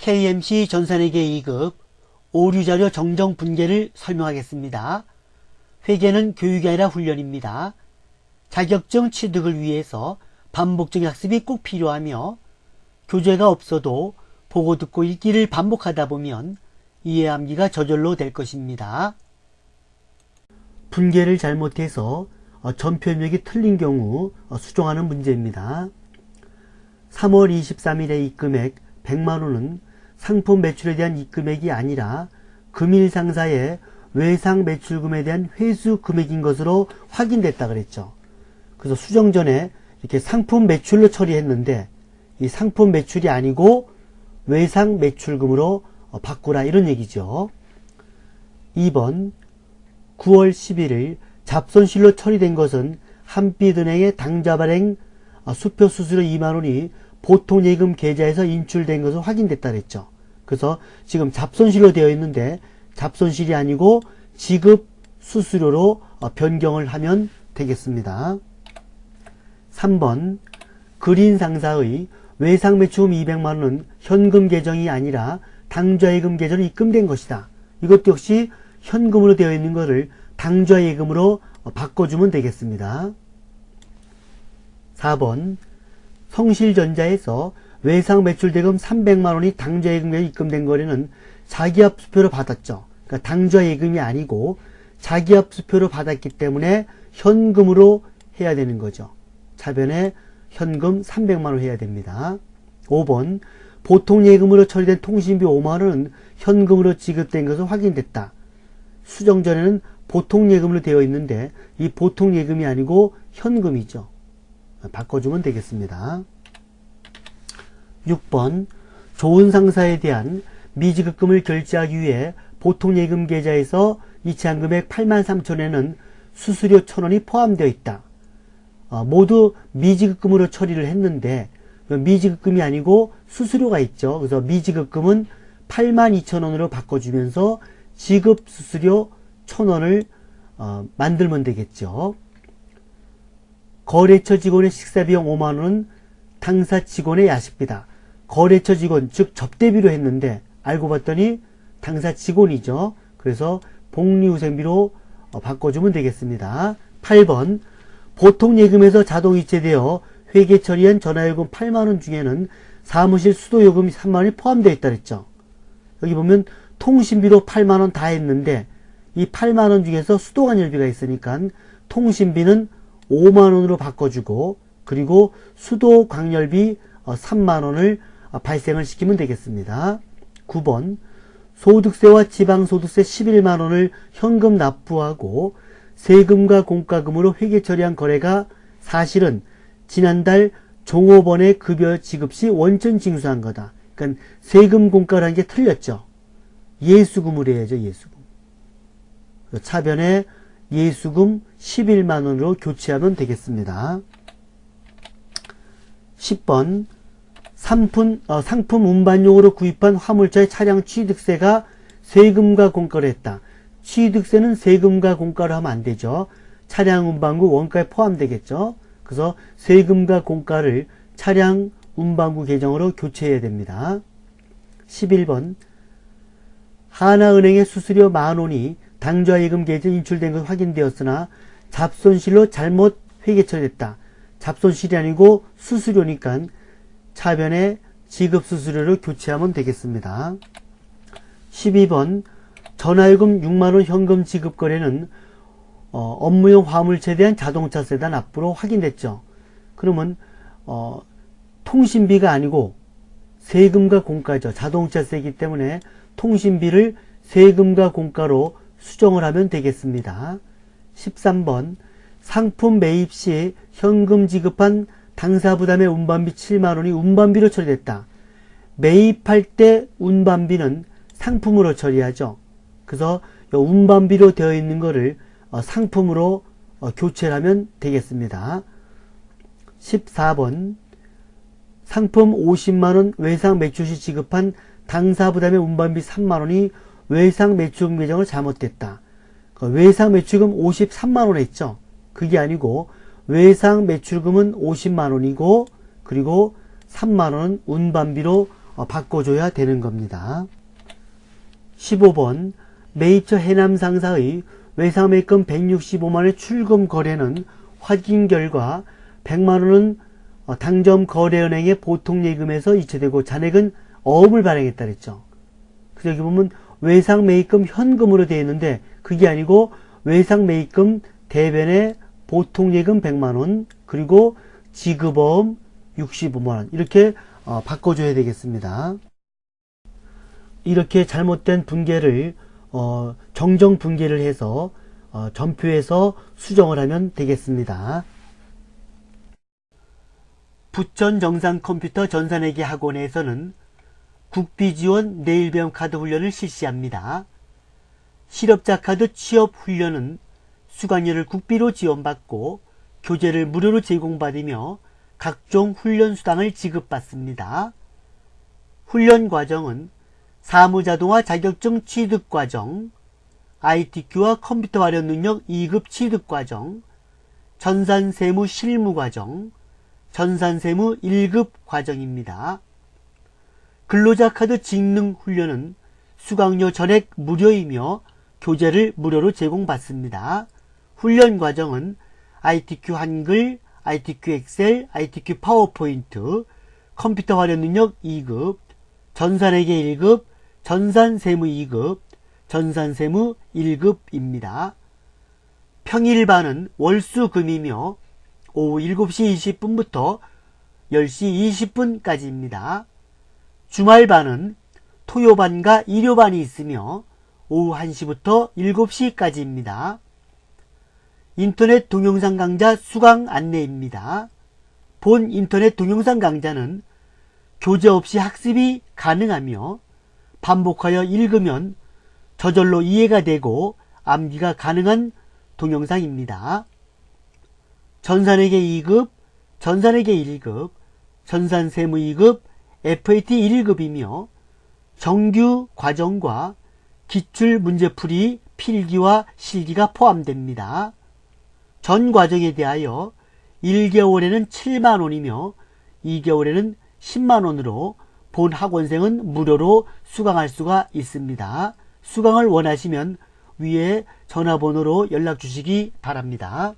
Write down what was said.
KMC 전산회계 2급 오류자료 정정 분계를 설명하겠습니다. 회계는 교육이 아니라 훈련입니다. 자격증 취득을 위해서 반복적 학습이 꼭 필요하며 교재가 없어도 보고 듣고 읽기를 반복하다 보면 이해함기가 저절로 될 것입니다. 분계를 잘못해서 어, 전표명이 틀린 경우 어, 수정하는 문제입니다. 3월 23일에 입금액 100만원은 상품 매출에 대한 입금액이 아니라 금일 상사의 외상 매출금에 대한 회수 금액인 것으로 확인됐다 그랬죠. 그래서 수정 전에 이렇게 상품 매출로 처리했는데 이 상품 매출이 아니고 외상 매출금으로 어, 바꾸라 이런 얘기죠. 2번 9월 11일 잡손실로 처리된 것은 한빛은행의 당좌 발행 어, 수표 수수료 2만원이 보통 예금 계좌에서 인출된 것으로 확인됐다 그랬죠. 그래서 지금 잡손실로 되어 있는데 잡손실이 아니고 지급 수수료로 어, 변경을 하면 되겠습니다. 3번 그린 상사의 외상 매출금 200만원은 현금 계정이 아니라 당좌예금 계좌로 입금된 것이다. 이것도 역시 현금으로 되어 있는 것을 당좌예금으로 바꿔주면 되겠습니다. 4번 성실전자에서 외상 매출 대금 300만 원이 당좌 예금에 입금된 거래는 자기압 수표로 받았죠. 그러니까 당좌 예금이 아니고 자기압 수표로 받았기 때문에 현금으로 해야 되는 거죠. 차변에 현금 300만 원 해야 됩니다. 5번 보통 예금으로 처리된 통신비 5만 원은 현금으로 지급된 것으로 확인됐다. 수정 전에는 보통 예금으로 되어 있는데 이 보통 예금이 아니고 현금이죠. 바꿔주면 되겠습니다. 6번 좋은 상사에 대한 미지급금을 결제하기 위해 보통 예금 계좌에서 이체한 금액 8만 3천원에는 수수료 1천원이 포함되어 있다. 어, 모두 미지급금으로 처리를 했는데 미지급금이 아니고 수수료가 있죠. 그래서 미지급금은 8만 2천원으로 바꿔주면서 지급 수수료 1천원을 어, 만들면 되겠죠. 거래처 직원의 식사비용 5만원은 당사 직원의 야식비다. 거래처 직원, 즉 접대비로 했는데 알고 봤더니 당사 직원이죠. 그래서 복리후생비로 어, 바꿔주면 되겠습니다. 8번 보통 예금에서 자동 이체되어 회계 처리한 전화요금 8만원 중에는 사무실 수도요금 3만원이 포함되어 있다 그랬죠. 여기 보면 통신비도 8만원 다 했는데 이 8만원 중에서 수도관열비가 있으니까 통신비는 5만원으로 바꿔주고 그리고 수도광열비 3만원을 어, 발생을 시키면 되겠습니다. 9번 소득세와 지방소득세 11만원을 현금 납부하고 세금과 공과금으로 회계 처리한 거래가 사실은 지난달 종업원의 급여 지급 시 원천 징수한 거다. 그러니까 세금 공과라는 게 틀렸죠. 예수금을 해야죠. 예수금. 차변에 예수금 11만원으로 교체하면 되겠습니다. 10번 상품, 어, 상품 운반용으로 구입한 화물차의 차량 취득세가 세금과 공과를 했다. 취득세는 세금과 공과를 하면 안 되죠. 차량 운반구 원가에 포함되겠죠. 그래서 세금과 공과를 차량 운반구 계정으로 교체해야 됩니다. 11번 하나은행의 수수료 만원이 당좌예금 계좌에 인출된 것 확인되었으나 잡손실로 잘못 회계 처리됐다. 잡손실이 아니고 수수료니까 차변에 지급 수수료를 교체하면 되겠습니다. 12번 전화요금 6만원 현금 지급 거래는 어, 업무용 화물차에 대한 자동차세다 납부로 확인됐죠. 그러면 어, 통신비가 아니고 세금과 공가죠. 자동차세이기 때문에 통신비를 세금과 공가로 수정을 하면 되겠습니다. 13번 상품 매입 시 현금 지급한 당사 부담의 운반비 7만 원이 운반비로 처리됐다. 매입할 때 운반비는 상품으로 처리하죠. 그래서 운반비로 되어 있는 것을 어, 상품으로 어, 교체를 하면 되겠습니다. 14번 상품 50만원 외상 매출 시 지급한 당사 부담의 운반비 3만원이 외상 매출금 계정을 잘못됐다. 그 외상 매출금 53만원 했죠. 그게 아니고 외상 매출금은 50만 원이고 그리고 3만 원은 운반비로 어, 바꿔줘야 되는 겁니다. 15번 매입처 해남 상사의 외상매입금 165만 원의 출금 거래는 확인 결과 100만 원은 어, 당점 거래은행의 보통 예금에서 이체되고 잔액은 어음을 발행했다 그랬죠. 그래서 여기 보면 외상 매입금 현금으로 되어 있는데 그게 아니고 외상 매입금 대변의 보통 예금 100만원 그리고 지급어음 65만원 이렇게 어, 바꿔줘야 되겠습니다. 이렇게 잘못된 분계를 어, 정정 분계를 해서 어, 전표에서 수정을 하면 되겠습니다. 부천 정상 컴퓨터 전산회계 학원에서는 국비 지원 내일배움 카드 훈련을 실시합니다. 실업자 카드 취업 훈련은 수강료를 국비로 지원받고 교재를 무료로 제공받으며 각종 훈련 수당을 지급받습니다. 훈련 과정은 사무자동화 자격증 취득 과정, ITQ와 컴퓨터 활용 능력 2급 취득 과정, 전산 세무 실무 과정, 전산 세무 1급 과정입니다. 근로자 카드 직능 훈련은 수강료 전액 무료이며 교재를 무료로 제공받습니다. 훈련 과정은 ITQ 한글, ITQ 엑셀, ITQ 파워포인트, 컴퓨터 활용 능력 2급, 전산회계 1급, 전산세무 2급, 전산세무 1급입니다. 평일반은 월수금이며 오후 7시 20분부터 10시 20분까지입니다. 주말반은 토요반과 일요반이 있으며 오후 1시부터 7시까지입니다. 인터넷 동영상 강좌 수강 안내입니다. 본 인터넷 동영상 강좌는 교재 없이 학습이 가능하며 반복하여 읽으면 저절로 이해가 되고 암기가 가능한 동영상입니다. 전산회계 2급, 전산회계 1급, 전산세무 2급, FAT 1급이며 정규 과정과 기출 문제풀이 필기와 실기가 포함됩니다. 전 과정에 대하여 1개월에는 7만원이며 2개월에는 10만원으로 본 학원생은 무료로 수강할 수가 있습니다. 수강을 원하시면 위에 전화번호로 연락 주시기 바랍니다.